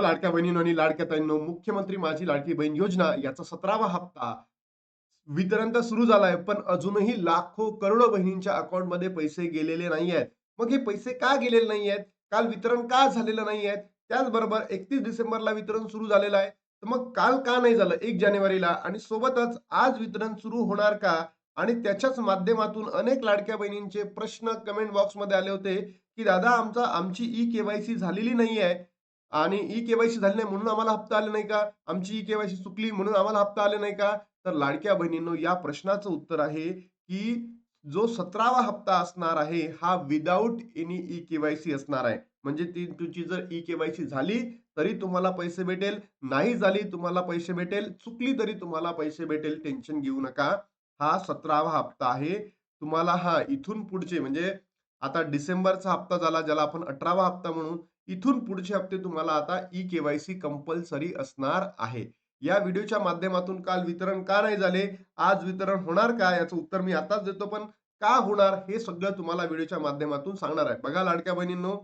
लाडक्या बहिणीनो आणि लाडक्या ताईंनो मुख्यमंत्री माझी लाडकी बहीण योजना याचा सतरावा हप्ता वितरण तर सुरू झालाय पण अजूनही लाखो करोडो बहिणींच्या अकाउंटमध्ये पैसे गेलेले नाही आहेत मग हे पैसे का गेलेले नाही आहेत काल वितरण का झालेलं नाही आहेत त्याचबरोबर एकतीस डिसेंबरला वितरण सुरू झालेलं आहे. तर मग काल का नाही झालं? एक जानेवारीला. आणि सोबतच आज वितरण सुरू होणार का? आणि त्याच्याच माध्यमातून अनेक लाडक्या बहिणींचे प्रश्न कमेंट बॉक्समध्ये आले होते की दादा आमचा आमची ई केवायसी झालेली नाही आहे आणि ई केवायसी झाली नाही म्हणून आम्हाला हप्ता आले नाही का? आमची ई केवायसी चुकली म्हणून आम्हाला हप्ता आले नाही का? तर लाडक्या बहिणींनो या प्रश्नाचं उत्तर आहे की जो सतरावा हप्ता असणार आहे हा विदाऊट एनी ई केवायसी असणार आहे. म्हणजे ती तुमची जर ई केवायसी झाली तरी तुम्हाला पैसे भेटेल. नाही झाली तुम्हाला पैसे भेटेल. चुकली तरी तुम्हाला पैसे भेटेल. टेन्शन घेऊ नका. हा सतरावा हप्ता आहे. तुम्हाला हा इथून पुढचे म्हणजे आता डिसेंबरचा हप्ता झाला ज्याला आपण अठरावा हप्ता म्हणून इथून पुढचे हप्ते तुम्हाला आता ई केवायसी कंपल्सरी असणार आहे. या व्हिडिओच्या माध्यमातून काल वितरण का नाही झाले? आज वितरण होणार का? याचं उत्तर मी आताच देतो पण का होणार हे सगळं तुम्हाला व्हिडिओच्या माध्यमातून सांगणार आहे. बघा लाडक्या बहिणींनो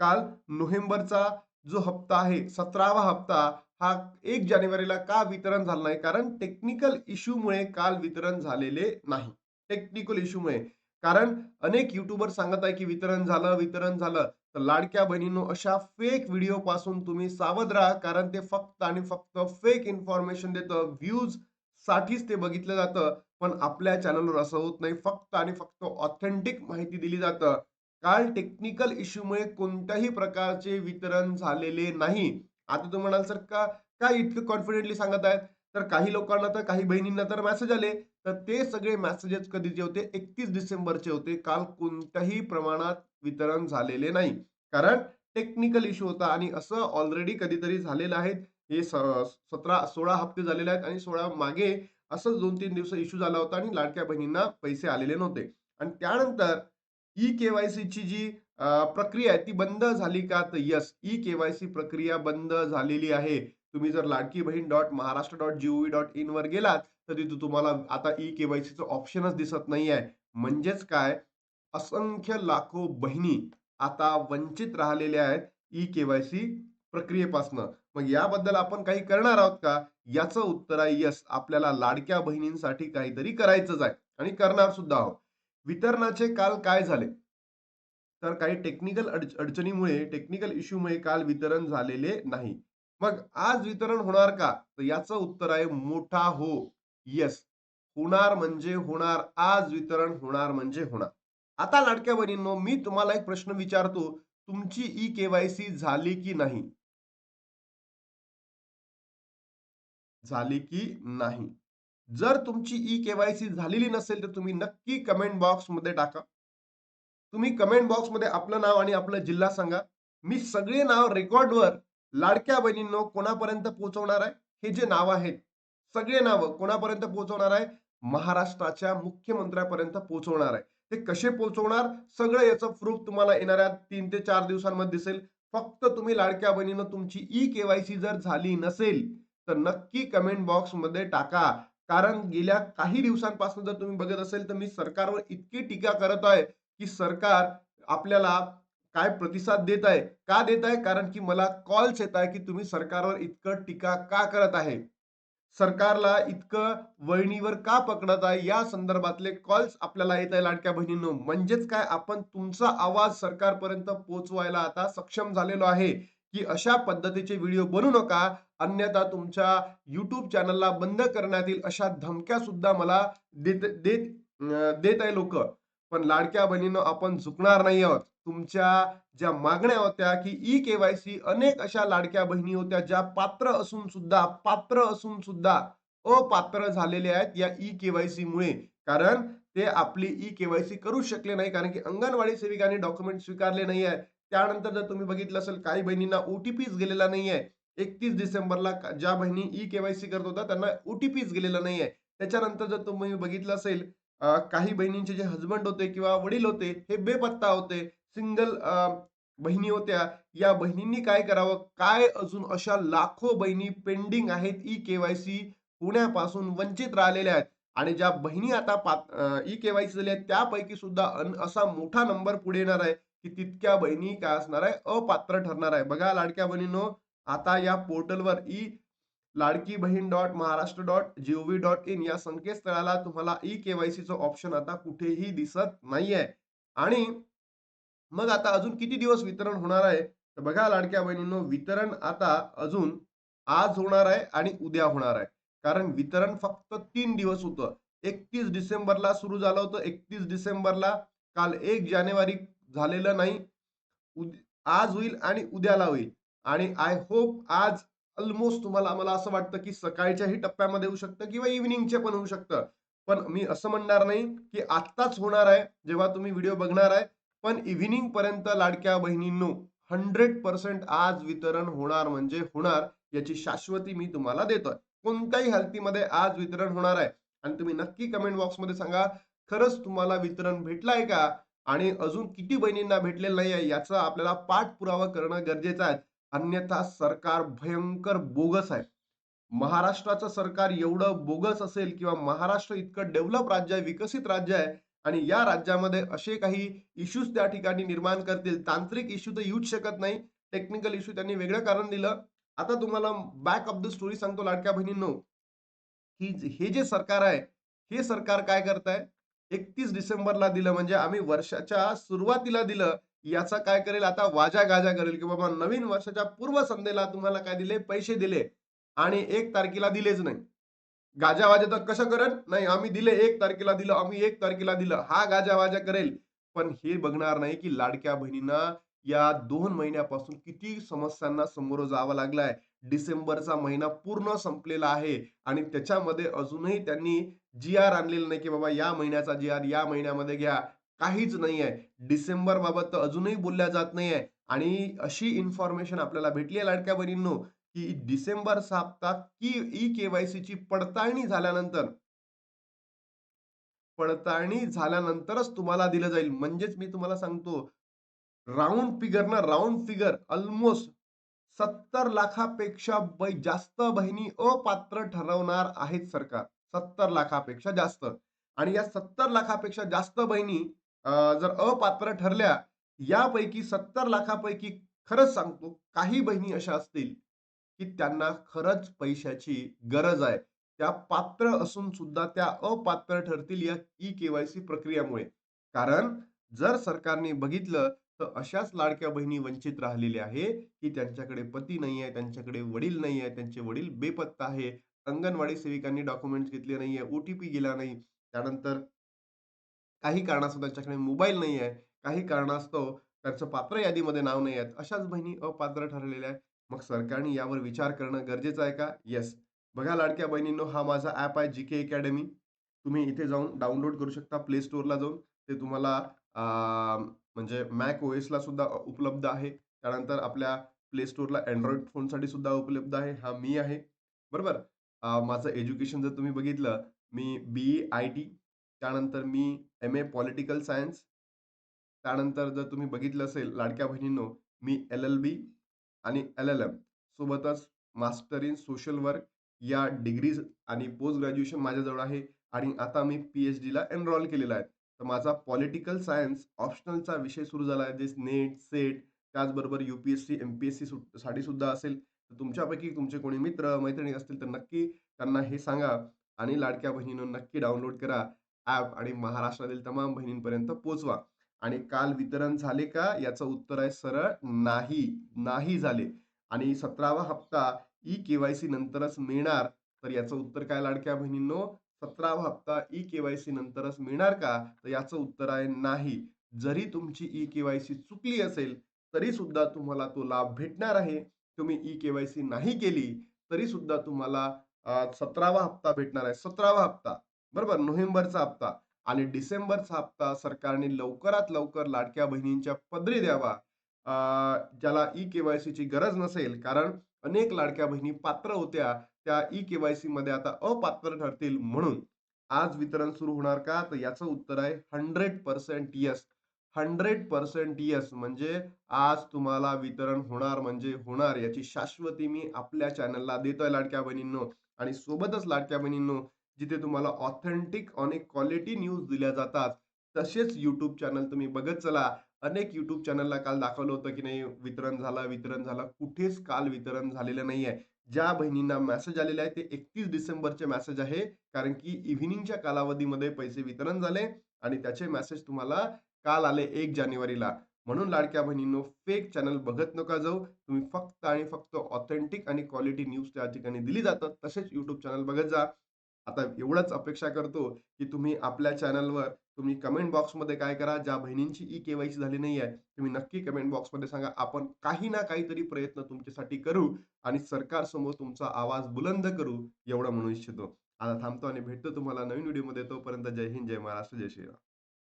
काल नोव्हेंबरचा जो हप्ता आहे सतरावा हप्ता हा एक जानेवारीला का वितरण झाला नाही? कारण टेक्निकल इश्यूमुळे काल वितरण झालेले नाही. टेक्निकल इश्यूमुळे. कारण अनेक युट्यूबर सांगत आहे की वितरण झालं वितरण झालं. तर लाडक्या बहिणींनो अशा फेक व्हिडिओ पासून तुम्ही सावध राहा कारण ते फक्त आणि फक्त फेक इन्फॉर्मेशन देतं. व्ह्यूज साठीच ते बघितलं जातं पण आपल्या चॅनलवर असं होत नाही. फक्त आणि फक्त ऑथेंटिक माहिती दिली जातं. काल टेक्निकल इश्यूमुळे कोणत्याही प्रकारचे वितरण झालेले नाही. आता तुम्ही म्हणाल सर का काय इतकं कॉन्फिडेंटली सांगत आहेत? तर काही लोकांना तर काही बहिणींना तर मेसेज आले. तर ते सगळे मेसेजेस कधीचे होते? एकतीस डिसेंबरचे होते. काल कोणत्याही प्रमाणात वितरण झालेले नाही. कारण टेक्निकल इश्यू होता आणि असं ऑलरेडी कधीतरी झालेलं आहे. हे सतरा सोळा हप्ते झालेले आहेत आणि सोळा मागे असंच दोन तीन दिवस इश्यू झाला होता आणि लाडक्या बहिणींना पैसे आलेले नव्हते. आणि त्यानंतर ई केवायसीची जी प्रक्रिया आहे ती बंद झाली का? तर यस ई केवायसी प्रक्रिया बंद झालेली आहे. तुम्ही जर Ladki Bahin dot Maharashtra dot GOV dot in वर गेलात तर तुम्हाला आता ई केवायसीचं ऑप्शनच दिसत नाही आहे म्हणजेच काय? असंख्य लाखो बहिणी आता वंचित राहिलेल्या आहेत ई केवायसी प्रक्रियेपासनं. मग याबद्दल आपण काही करणार आहोत का? याचं उत्तर आहे यस. आपल्याला लाडक्या बहिणींसाठी काहीतरी करायचंच आहे. आणि करणार सुद्धा आहोत. वितरणाचे काल काय झाले? तर काही टेक्निकल अडचणीमुळे टेक्निकल इश्यूमुळे काल वितरण झालेले नाही. मग आज वितरण होणार का? तर याचं उत्तर आहे मोठा हो. येस होणार म्हणजे होणार. आज वितरण होणार म्हणजे होणार. आता लाडक्या बहिणींनो मी तुम्हाला एक प्रश्न विचारतो. तुमची ई केवायसी झाली की नाही? झाली की नाही? जर तुमची ई केवायसी झालेली नसेल तर तुम्ही नक्की कमेंट बॉक्समध्ये टाका. तुम्ही कमेंट बॉक्समध्ये आपलं नाव आणि आपला जिल्हा सांगा. मी सगळे नाव रेकॉर्डवर लाडक्या बहिणींनो कोणापर्यंत पोहोचवणार आहे? हे जे नाव आहेत सगळे नावं कोणापर्यंत पोहोचवणार आहे? महाराष्ट्राच्या मुख्यमंत्र्यापर्यंत पोहोचवणार आहे. ते कसे पोहोचवणार? सगळं याचं प्रूफ तुम्हाला येणाऱ्या तीन ते चार दिवसांमध्ये दिसेल. फक्त तुम्ही लाडक्या बहिणीनं तुमची ई केवायसी जर झाली नसेल तर नक्की कमेंट बॉक्समध्ये टाका. कारण गेल्या काही दिवसांपासून जर तुम्ही बघत असेल तर मी सरकारवर इतकी टीका करत आहे की सरकार आपल्याला काय प्रतिसाद देत आहे? का देत आहे? कारण की मला कॉल्स येत आहे की तुम्ही सरकारवर इतकं टीका का करत आहे? सरकारला इतकं वळणीवर का पकडत आहे? या संदर्भातले कॉल्स आपल्याला येत आहे लाडक्या बहिणींनो. म्हणजेच काय? आपण तुमचा आवाज सरकारपर्यंत पोहोचवायला आता सक्षम झालेलो आहे. की अशा पद्धतीचे व्हिडिओ बनवू नका. अन्यथा तुमच्या युट्यूब चॅनलला बंद करण्यात येईल अशा धमक्या सुद्धा मला देत देत देत आहे लोक. पण लाडक्या बहिणीनं आपण झुकणार नाही आहोत. तुमच्या ज्या मागण्या होत्या की ई केवायसी अनेक अशा लाडक्या बहिणी होत्या ज्या पात्र असून सुद्धा पात्र असून सुद्धा अपात्र झालेले आहेत या ई केवायसी मुळे. कारण ते आपली ई केवायसी करू शकले नाही कारण की अंगणवाडी सेविकांनी डॉक्युमेंट स्वीकारले नाही आहे त्यानंतर जर तुम्ही बघितलं असेल काही बहिणींना ओटीपीच गेलेला नाही आहे एकतीस डिसेंबरला ज्या बहिणी ई केवायसी करत होता त्यांना ओटीपीच गेलेला नाही आहे त्याच्यानंतर जर तुम्ही बघितलं असेल काही बहिणींचे जे हजबंड होते किंवा वडील होते हे बेपत्ता होते. सिंगल बहिणी होत्या. या बहिणींनी काय करावं? काय अजून अशा लाखो बहिणी पेंडिंग आहेत? ई केवायसी पुण्यापासून वंचित राहिलेल्या आहेत. आणि ज्या बहिणी आता पात ई केवायसी झाल्या त्यापैकी सुद्धा असा मोठा नंबर पुढे येणार आहे की तितक्या बहिणी काय असणार आहे? अपात्र ठरणार आहे. बघा लाडक्या बहिणीनो आता या पोर्टलवर e Ladki Bahin dot Maharashtra dot GOV dot in या संकेतस्थळाला तुम्हाला ई केवायसीचं ऑप्शन आता कुठेही दिसत नाहीये. आणि मग आता अजून किती दिवस वितरण होणार आहे? तर बघा लाडक्या बहिणींनो वितरण आता अजून आज होणार आहे आणि उद्या होणार आहे. कारण वितरण फक्त तीन दिवस होतं. एकतीस डिसेंबरला सुरू झालं होतं. एकतीस डिसेंबरला काल एक जानेवारी झालेलं नाही. आज होईल आणि उद्याला होईल. आणि आय होप आज ऑलमोस्ट तुम्हाला मला असं वाटतं की सकाळच्याही टप्प्यामध्ये होऊ शकतं किंवा इव्हिनिंगचे पण होऊ शकतं. पण मी असं म्हणणार नाही की आत्ताच होणार आहे. जेव्हा तुम्ही व्हिडिओ बघणार आहे पण इव्हिनिंग पर्यंत लाडक्या बहिणींनो हंड्रेड पर्सेंट आज वितरण होणार म्हणजे होणार याची शाश्वती मी तुम्हाला देतोय. कोणत्याही हालतीमध्ये आज वितरण होणार आहे. आणि तुम्ही नक्की कमेंट बॉक्समध्ये सांगा खरंच तुम्हाला वितरण भेटलंय का? आणि अजून किती बहिणींना भेटलेलं नाही आहे याचा आपल्याला पाठपुरावा करणं गरजेचं आहे. अन्यथा सरकार भयंकर बोगस आहे. महाराष्ट्राचं सरकार एवढं बोगस असेल किंवा महाराष्ट्र इतकं डेव्हलप राज्य आहे विकसित राज्य आहे आणि या राज्यामध्ये असे काही इश्यूज त्या ठिकाणी निर्माण करतील. तांत्रिक इश्यू तर येऊच शकत नाही. टेक्निकल इश्यू त्यांनी वेगळं कारण दिलं. आता तुम्हाला बॅक ऑफ द स्टोरी सांगतो लाडक्या बहिणींनो. ही हे जे सरकार आहे हे सरकार काय करत आहे एकतीस डिसेंबरला दिलं म्हणजे आम्ही वर्षाच्या सुरुवातीला दिलं. याचा काय करेल? आता वाजा गाजा करेल की बाबा नवीन वर्षाच्या पूर्वसंध्येला तुम्हाला काय दिले? पैसे दिले. आणि एक तारखेला दिलेच नाही. गाजावाजा तर कसं करेल? नाही आम्ही दिले एक तारखेला दिलं आम्ही एक तारखेला दिलं. हा गाजावाजा करेल. पण हे बघणार नाही की लाडक्या बहिणींना या दोन महिन्यापासून किती समस्यांना समोर जावं लागलाय. डिसेंबरचा महिना पूर्ण संपलेला आहे आणि त्याच्यामध्ये अजूनही त्यांनी जी आर आणलेलं नाही की बाबा या महिन्याचा जी आर या महिन्यामध्ये घ्या. काहीच नाही आहे डिसेंबर बाबत तर अजूनही बोलल्या जात नाही आहे आणि अशी इन्फॉर्मेशन आपल्याला भेटली आहे लाडक्या बहिणींनो. की डिसेंबर हप्ता की ई केवायसी ची पडताळणी झाल्यानंतर? पडताळणी झाल्यानंतरच तुम्हाला दिलं जाईल. म्हणजेच मी तुम्हाला सांगतो राऊंड फिगर ना राऊंड फिगर ऑलमोस्ट सत्तर लाखापेक्षा जास्त बहिणी अपात्र ठरवणार आहेत सरकार. सत्तर लाखापेक्षा जास्त. आणि या सत्तर लाखापेक्षा जास्त बहिणी जर अपात्र ठरल्या यापैकी सत्तर लाखापैकी खरंच सांगतो काही बहिणी अशा असतील की त्यांना खरंच पैशाची गरज आहे. त्या पात्र असून सुद्धा त्या अपात्र ठरतील या ई केवायसी प्रक्रियामुळे. कारण जर सरकारने बघितलं तर अशाच लाडक्या बहिणी वंचित राहिलेल्या आहे की त्यांच्याकडे पती नाही आहे त्यांच्याकडे वडील नाही आहे त्यांचे वडील बेपत्ता आहे अंगणवाडी सेविकांनी डॉक्युमेंट्स घेतले नाही आहे ओटीपी गेला नाही त्यानंतर काही कारणास्तव त्यांच्याकडे मोबाईल नाही आहे काही कारणास्तव त्यांचं पात्र यादीमध्ये नाव नाही आहेत अशाच बहिणी अपात्र ठरलेल्या आहेत. मग सरकारने यावर विचार करणं गरजेचं आहे का? येस बघा लाडक्या बहिणींनो हा माझा ॲप आहे जी के अकॅडमी तुम्ही इथे जाऊन डाउनलोड करू शकता प्ले स्टोअरला जाऊन. ते तुम्हाला म्हणजे मॅक ओ एसला सुद्धा उपलब्ध आहे. त्यानंतर आपल्या प्ले स्टोअरला अँड्रॉइड फोनसाठी सुद्धा उपलब्ध आहे. हा मी आहे. बरोबर? माझं एज्युकेशन जर तुम्ही बघितलं मी बी ई आय टी त्यानंतर मी एम ए पॉलिटिकल सायन्स त्यानंतर जर तुम्ही बघितलं असेल लाडक्या बहिणींनो मी एल एल बी आणि एल एल एम सोबतच मास्टर इन सोशल वर्क या डिग्रीज आणि पोस्ट ग्रॅज्युएशन माझ्याजवळ आहे आणि आता मी पी एच डीला एनरोल केलेला आहे. तर माझा पॉलिटिकल सायन्स ऑप्शनलचा विषय सुरू झाला आहे. जे नेट सेट त्याचबरोबर U P S C M P S C साठी सुद्धा असेल. तर तुमच्यापैकी तुमचे कोणी मित्र मैत्रिणी असतील तर नक्की त्यांना हे सांगा आणि लाडक्या बहिणीनं नक्की डाउनलोड करा ॲप आणि महाराष्ट्रातील तमाम बहिणींपर्यंत पोचवा. आणि काल वितरण झाले का? याचं उत्तर आहे सरळ नाही. नाही झाले. आणि सतरावा हप्ता ई केवायसी नंतरच मिळणार. तर याचं उत्तर काय लाडक्या बहिणींनो? सतरावा हप्ता ई केवायसी नंतरच मिळणार का? तर याचं उत्तर आहे नाही. जरी तुमची ई केवायसी चुकली असेल तरी सुद्धा तुम्हाला तो लाभ भेटणार आहे. तुम्ही ई केवायसी नाही केली तरी सुद्धा तुम्हाला सतरावा हप्ता भेटणार आहे. सतरावा हप्ता बरोबर? नोव्हेंबरचा हप्ता. आणि डिसेंबरचा हप्ता सरकारने लवकरात लवकर लाडक्या बहिणींच्या पदरी द्यावा. ज्याला ई केवायसीची गरज नसेल कारण अनेक लाडक्या बहिणी पात्र होत्या त्या ई केवायसी मध्ये आता अपात्र ठरतील म्हणून. आज वितरण सुरू होणार का? तर याचं उत्तर आहे hundred percent yes. Hundred percent yes म्हणजे आज तुम्हाला वितरण होणार म्हणजे होणार याची शाश्वती मी आपल्या चॅनलला देतोय लाडक्या बहिणींनो. आणि सोबतच लाडक्या बहिणींनो जिथे तुम्हाला ऑथेंटिक अनेक क्वालिटी न्यूज दिल्या जातात तसेच यूट्यूब चॅनल तुम्ही बघत चला अनेक यूट्यूब चॅनलला काल दाखवलं होतं, की नाही वितरण झालं, वितरण झालं. कुठेच काल वितरण झालेलं नाही आहे ज्या बहिणींना मेसेज आलेले आहे ते 31 डिसेंबरचे मेसेज आहे. कारण की इव्हिनिंगच्या कालावधीमध्ये पैसे वितरण झाले आणि त्याचे मेसेज तुम्हाला काल आले एक जानेवारीला. म्हणून लाडक्या बहिणींनो, फेक चॅनल बघत नका जाऊ. तुम्ही फक्त आणि फक्त ऑथेंटिक आणि क्वालिटी न्यूज त्या ठिकाणी दिली जातात. तसेच यूट्यूब चॅनल बघत जा. आता एवढंच अपेक्षा करतो, की तुम्ही आपल्या चॅनलवर तुम्ही कमेंट बॉक्समध्ये काय करा, ज्या बहिणींची ई केवायसी झाली नाही आहे तुम्ही नक्की कमेंट बॉक्समध्ये सांगा. आपण काही ना काहीतरी प्रयत्न तुमच्यासाठी करू आणि सरकारसमोर तुमचा आवाज बुलंद करू, एवढं म्हणू इच्छितो. आता थांबतो आणि भेटतो तुम्हाला नवीन व्हिडिओमध्ये. तोपर्यंत जय हिंद, जय महाराष्ट्र, जय श्रीराम.